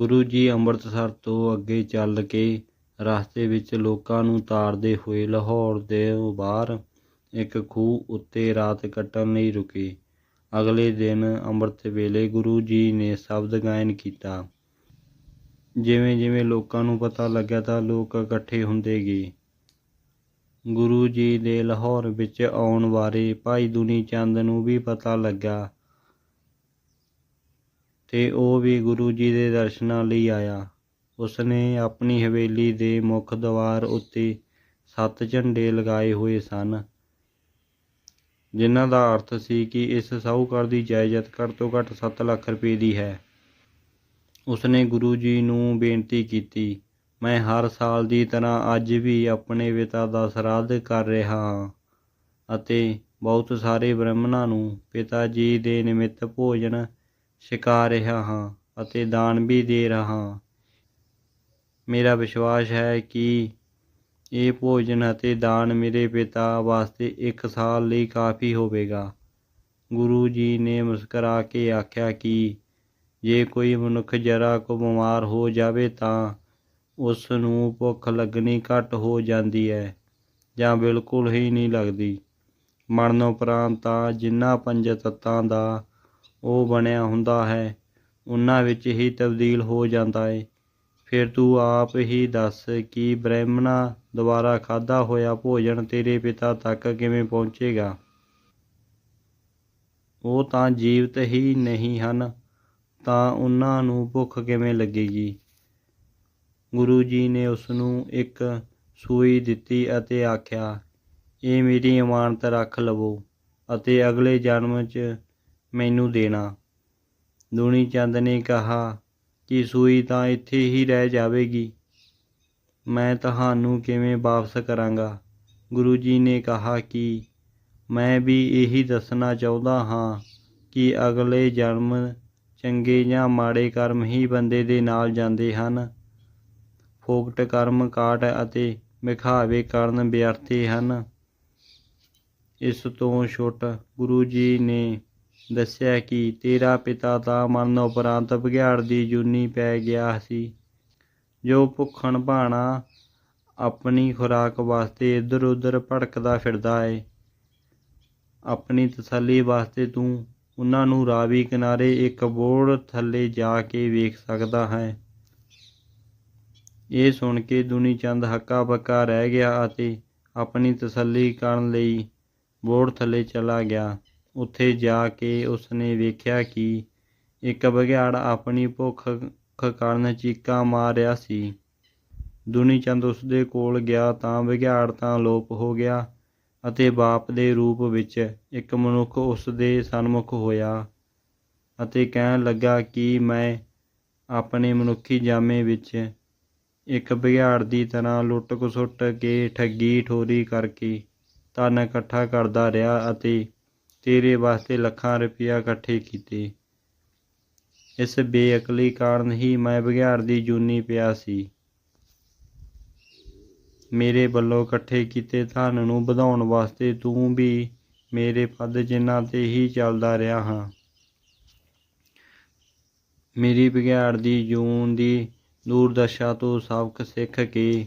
ਗੁਰੂ ਜੀ ਅੰਮ੍ਰਿਤਸਰ ਤੋਂ ਅੱਗੇ ਚੱਲ ਕੇ ਰਸਤੇ ਵਿੱਚ ਲੋਕਾਂ ਨੂੰ ਤਾਰਦੇ ਹੋਏ ਲਾਹੌਰ ਦੇ ਬਾਹਰ ਇੱਕ ਖੂਹ ਉੱਤੇ ਰਾਤ ਕੱਟਣ ਲਈ ਰੁਕੇ। ਅਗਲੇ ਦਿਨ ਅੰਮ੍ਰਿਤ ਵੇਲੇ ਗੁਰੂ ਜੀ ਨੇ ਸ਼ਬਦ ਗਾਇਨ ਕੀਤਾ। ਜਿਵੇਂ ਜਿਵੇਂ ਲੋਕਾਂ ਨੂੰ ਪਤਾ ਲੱਗਿਆ ਤਾਂ ਲੋਕ ਇਕੱਠੇ ਹੁੰਦੇ ਗਏ। ਗੁਰੂ ਜੀ ਦੇ ਲਾਹੌਰ ਵਿੱਚ ਆਉਣ ਬਾਰੇ ਭਾਈ ਦੁਨੀ ਚੰਦ ਨੂੰ ਵੀ ਪਤਾ ਲੱਗਾ ਤੇ ਉਹ ਵੀ ਗੁਰੂ ਜੀ ਦੇ ਦਰਸ਼ਨਾਂ ਲਈ ਆਇਆ। ਉਸਨੇ ਆਪਣੀ ਹਵੇਲੀ ਦੇ ਮੁੱਖ ਦੁਆਰ ਉੱਤੇ ਸੱਤ ਝੰਡੇ ਲਗਾਏ ਹੋਏ ਸਨ, ਜਿਨ੍ਹਾਂ ਦਾ ਅਰਥ ਸੀ ਕਿ ਇਸ ਸਾਹੂਕਾਰ ਦੀ ਜਾਇਦਾਦ ਘੱਟ ਤੋਂ ਘੱਟ 7 ਲੱਖ ਰੁਪਏ ਦੀ ਹੈ। ਉਸਨੇ ਗੁਰੂ ਜੀ ਨੂੰ ਬੇਨਤੀ ਕੀਤੀ, ਮੈਂ ਹਰ ਸਾਲ ਦੀ ਤਰ੍ਹਾਂ ਅੱਜ ਵੀ ਆਪਣੇ ਪਿਤਾ ਦਾ ਸਰਾਧ ਕਰ ਰਿਹਾ ਹਾਂ ਅਤੇ ਬਹੁਤ ਸਾਰੇ ਬ੍ਰਾਹਮਣਾਂ ਨੂੰ ਪਿਤਾ ਜੀ ਦੇ ਨਿਮਿਤ ਭੋਜਨ ਛਕਾ ਰਿਹਾ ਹਾਂ ਅਤੇ ਦਾਨ ਵੀ ਦੇ ਰਿਹਾ ਹਾਂ। ਮੇਰਾ ਵਿਸ਼ਵਾਸ ਹੈ ਕਿ ਇਹ ਭੋਜਨ ਅਤੇ ਦਾਨ ਮੇਰੇ ਪਿਤਾ ਵਾਸਤੇ ਇੱਕ ਸਾਲ ਲਈ ਕਾਫੀ ਹੋਵੇਗਾ। ਗੁਰੂ ਜੀ ਨੇ ਮੁਸਕਰਾ ਕੇ ਆਖਿਆ ਕਿ ਜੇ ਕੋਈ ਮਨੁੱਖ ਜਰਾ ਕੁ ਬਿਮਾਰ ਹੋ ਜਾਵੇ ਤਾਂ ਉਸ ਨੂੰ ਭੁੱਖ ਲੱਗਣੀ ਘੱਟ ਹੋ ਜਾਂਦੀ ਹੈ ਜਾਂ ਬਿਲਕੁਲ ਹੀ ਨਹੀਂ ਲੱਗਦੀ। ਮਰਨ ਉਪਰੰਤ ਤਾਂ ਜਿਨ੍ਹਾਂ ਪੰਜ ਤੱਤਾਂ ਦਾ ਉਹ ਬਣਿਆ ਹੁੰਦਾ ਹੈ। ਉਹਨਾਂ ਵਿੱਚ ਹੀ ਤਬਦੀਲ ਹੋ ਜਾਂਦਾ ਏ। ਫਿਰ ਤੂੰ ਆਪ ਹੀ ਦੱਸ ਕਿ ਬ੍ਰਾਹਮਣਾ ਦੁਆਰਾ ਖਾਦਾ ਹੋਇਆ ਭੋਜਨ ਤੇਰੇ ਪਿਤਾ ਤੱਕ ਕਿਵੇਂ ਪਹੁੰਚੇਗਾ? ਉਹ ਤਾਂ ਜੀਵਤ ਹੀ ਨਹੀਂ ਹਨ, ਤਾਂ ਉਹਨਾਂ ਨੂੰ ਭੁੱਖ ਕਿਵੇਂ ਲੱਗੇਗੀ? ਗੁਰੂ ਜੀ ਨੇ ਉਸ ਨੂੰ ਇੱਕ ਸੂਈ ਦਿੱਤੀ ਅਤੇ ਆਖਿਆ, ਇਹ ਮੇਰੀ ਇਮਾਨਤ ਰੱਖ ਲਵੋ ਅਤੇ ਅਗਲੇ ਜਨਮ 'ਚ ਮੈਨੂੰ ਦੇਣਾ। ਦੁਨੀ ਚੰਦ ਨੇ ਕਿਹਾ ਕਿ ਸੂਈ ਤਾਂ ਇੱਥੇ ਹੀ ਰਹਿ ਜਾਵੇਗੀ। ਮੈਂ ਤੁਹਾਨੂੰ ਕਿਵੇਂ ਵਾਪਸ ਕਰਾਂਗਾ? ਗੁਰੂ ਜੀ ਨੇ ਕਿਹਾ ਕਿ ਮੈਂ ਵੀ ਇਹੀ ਦੱਸਣਾ ਚਾਹੁੰਦਾ ਹਾਂ ਕਿ ਅਗਲੇ ਜਨਮ ਚੰਗੇ ਜਾਂ ਮਾੜੇ ਕਰਮ ਹੀ ਬੰਦੇ ਦੇ ਨਾਲ ਜਾਂਦੇ ਹਨ। ਫੋਕਟ ਕਰਮ, ਕਾਟ ਅਤੇ ਵਿਖਾਵੇ ਕਰਨ ਵਿਅਰਥੇ ਹਨ। ਇਸ ਤੋਂ ਛੁੱਟ ਗੁਰੂ ਜੀ ਨੇ ਦੱਸਿਆ ਕਿ ਤੇਰਾ ਪਿਤਾ ਤਾਂ ਮਰਨ ਉਪਰੰਤ ਬਘਿਆੜ ਦੀ ਜੂਨੀ ਪੈ ਗਿਆ ਸੀ। ਜੋ ਭੁੱਖਣ ਭਾਣਾ ਆਪਣੀ ਖੁਰਾਕ ਵਾਸਤੇ ਇੱਧਰ ਉੱਧਰ ਭਟਕਦਾ ਫਿਰਦਾ ਏ। ਆਪਣੀ ਤਸੱਲੀ ਵਾਸਤੇ ਤੂੰ ਉਹਨਾਂ ਨੂੰ ਰਾਵੀ ਕਿਨਾਰੇ ਇੱਕ ਬੋੜ ਥੱਲੇ ਜਾ ਕੇ ਵੇਖ ਸਕਦਾ ਹੈ। ਇਹ ਸੁਣ ਕੇ ਦੁਨੀ ਚੰਦ ਹੱਕਾ ਬੱਕਾ ਰਹਿ ਗਿਆ ਅਤੇ ਆਪਣੀ ਤਸੱਲੀ ਕਰਨ ਲਈ ਬੋੜ ਥੱਲੇ ਚਲਾ ਗਿਆ। ਉੱਥੇ ਜਾ ਕੇ ਉਸਨੇ ਵੇਖਿਆ ਕਿ ਇੱਕ ਬਘਿਆੜ ਆਪਣੀ ਭੁੱਖ ਕਾਰਨ ਚੀਕਾਂ ਮਾਰ ਰਿਹਾ ਸੀ। ਦੁਨੀ ਚੰਦ ਉਸਦੇ ਕੋਲ ਗਿਆ ਤਾਂ ਬਘਿਆੜ ਤਾਂ ਲੋਪ ਹੋ ਗਿਆ ਅਤੇ ਬਾਪ ਦੇ ਰੂਪ ਵਿੱਚ ਇੱਕ ਮਨੁੱਖ ਉਸਦੇ ਸਨਮੁਖ ਹੋਇਆ ਅਤੇ ਕਹਿਣ ਲੱਗਾ ਕਿ ਮੈਂ ਆਪਣੇ ਮਨੁੱਖੀ ਜਾਮੇ ਵਿੱਚ ਇੱਕ ਬਘਿਆੜ ਦੀ ਤਰ੍ਹਾਂ ਲੁੱਟ ਖਸੁੱਟ ਕੇ ਠੱਗੀ ਠੋਰੀ ਕਰਕੇ ਧਨ ਇਕੱਠਾ ਕਰਦਾ ਰਿਹਾ ਅਤੇ ਤੇਰੇ ਵਾਸਤੇ ਲੱਖਾਂ ਰੁਪਇਆ ਇਕੱਠੇ ਕੀਤੇ। ਇਸ ਬੇਅਕਲੀ ਕਾਰਨ ਹੀ ਮੈਂ ਬਘਿਆੜ ਦੀ ਜੂਨੀ ਪਿਆ ਸੀ। ਮੇਰੇ ਵੱਲੋਂ ਇਕੱਠੇ ਕੀਤੇ ਧਨ ਨੂੰ ਵਧਾਉਣ ਵਾਸਤੇ ਤੂੰ ਵੀ ਮੇਰੇ ਪਦ ਜਿਨ੍ਹਾਂ ਤੇ ਹੀ ਚੱਲਦਾ ਰਿਹਾ ਹਾਂ। ਮੇਰੀ ਬਘਿਆੜ ਦੀ ਜੂਨ ਦੀ ਦੂਰਦਸ਼ਾ ਤੋਂ ਸਬਕ ਸਿੱਖ ਕੇ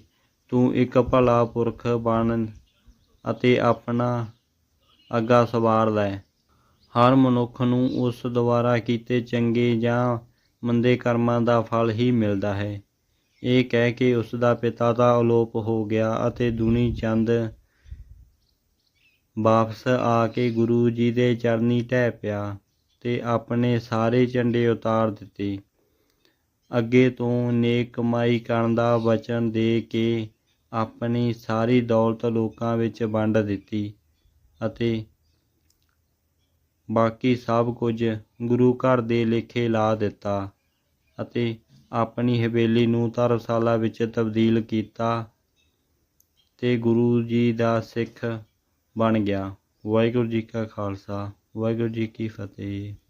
ਤੂੰ ਇੱਕ ਭਲਾ ਪੁਰਖ ਬਣ ਅਤੇ ਆਪਣਾ ਅੱਗਾ ਸਵਾਰਦਾ ਹੈ ਹਰ ਮਨੁੱਖ ਨੂੰ ਉਸ ਦੁਆਰਾ ਕੀਤੇ ਚੰਗੇ ਜਾਂ ਮੰਦੇ ਕਰਮਾਂ ਦਾ ਫਲ ਹੀ ਮਿਲਦਾ ਹੈ। ਇਹ ਕਹਿ ਕੇ ਉਸ ਦਾ ਪਿਤਾ ਤਾਂ ਅਲੋਪ ਹੋ ਗਿਆ ਅਤੇ ਦੁਨੀ ਚੰਦ ਵਾਪਸ ਆ ਕੇ ਗੁਰੂ ਜੀ ਦੇ ਚਰਨੀ ਢਹਿ ਪਿਆ ਤੇ ਆਪਣੇ ਸਾਰੇ ਝੰਡੇ ਉਤਾਰ ਦਿੱਤੇ। ਅੱਗੇ ਤੋਂ ਨੇਕ ਕਮਾਈ ਕਰਨ ਦਾ ਵਚਨ ਦੇ ਕੇ ਆਪਣੀ ਸਾਰੀ ਦੌਲਤ ਲੋਕਾਂ ਵਿੱਚ ਵੰਡ ਦਿੱਤੀ। ਅਤੇ ਬਾਕੀ ਸਭ ਕੁਝ ਗੁਰੂ ਘਰ ਦੇ ਲੇਖੇ ਲਾ ਦਿੱਤਾ ਅਤੇ ਆਪਣੀ ਹਵੇਲੀ ਨੂੰ ਧਰਮਸ਼ਾਲਾ ਵਿੱਚ ਤਬਦੀਲ ਕੀਤਾ ਤੇ ਗੁਰੂ ਜੀ ਦਾ ਸਿੱਖ ਬਣ ਗਿਆ। ਵਾਹਿਗੁਰੂ ਜੀ ਕਾ ਖਾਲਸਾ, ਵਾਹਿਗੁਰੂ ਜੀ ਕੀ ਫਤਿਹ।